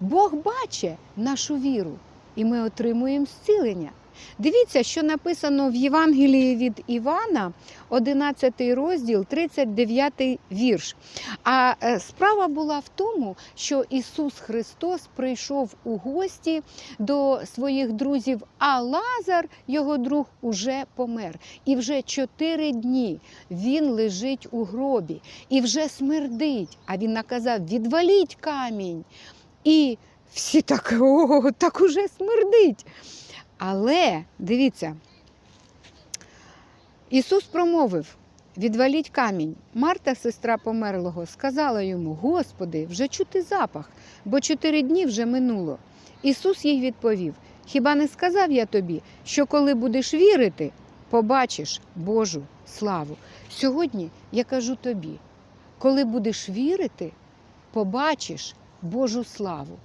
Бог бачить нашу віру, і ми отримуємо зцілення. Дивіться, що написано в Євангелії від Івана, 11 розділ, 39 вірш. А е, справа була в тому, що Ісус Христос прийшов у гості до своїх друзів, а Лазар, його друг, уже помер. І вже чотири дні він лежить у гробі і вже смердить. А він наказав: відваліть камінь. І всі так, о, так уже смердить. Але дивіться, Ісус промовив: відваліть камінь. Марта, сестра померлого, сказала йому: Господи, вже чути запах, бо чотири дні вже минуло. Ісус їй відповів: Хіба не сказав я тобі, що коли будеш вірити, побачиш Божу славу? Сьогодні я кажу тобі: коли будеш вірити, побачиш Божу славу.